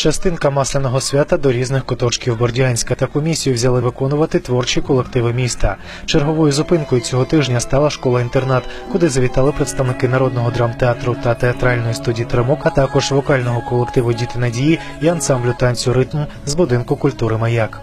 Частинка масляного свята до різних куточків Бордянська таку місію взяли виконувати творчі колективи міста. Черговою зупинкою цього тижня стала школа-інтернат, куди завітали представники народного драмтеатру та театральної студії Тремок, а також вокального колективу Діти надії і ансамблю танцю ритм з будинку культури Маяк.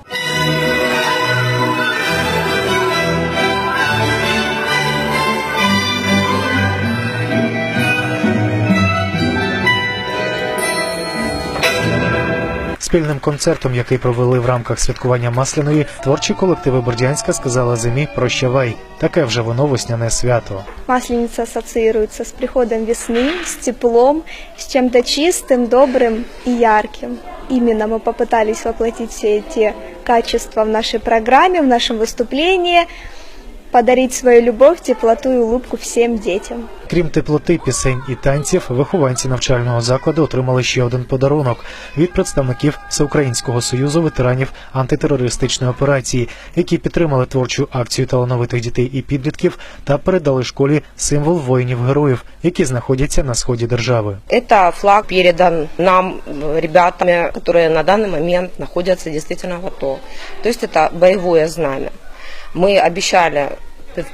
Спільним концертом, який провели в рамках святкування Масляної, творчі колективи Бордянська сказали зимі Прощавай. Таке вже воно весняне свято. Масленица ассоциируется с приходом весны, с теплом, с чем-то чистым, добрым и ярким. Именно мы попытались воплотить все эти качества в нашей программе, в нашем выступлении, подарить свою любовь, теплоту и улыбку всем детям. Крім теплоти, пісень і танців, вихованці навчального закладу отримали ще один подарунок від представників Всеукраїнського союзу ветеранів антитерористичної операції, які підтримали творчу акцію талановитих дітей і підлітків та передали школі символ воїнів-героїв, які знаходяться на сході держави. Это флаг передан нам, э, ребятами, которые на данный момент находятся действительно в АТО. То есть это боевое знамя. Мы обещали в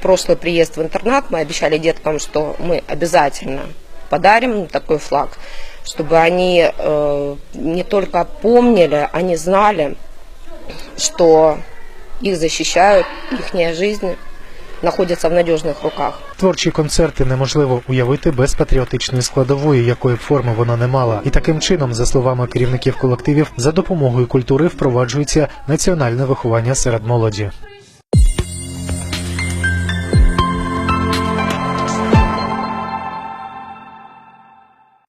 прошлый приезд в интернат, мы обещали деткам, что мы обязательно подарим такой флаг, чтобы они э, не только помнили, они знали, что их защищают, их жизнь находится в надежных руках. Творчі концерти неможливо уявити без патріотичної складової, якої б форми вона не мала. І таким чином, за словами керівників колективів, за допомогою культури впроваджується національне виховання серед молоді.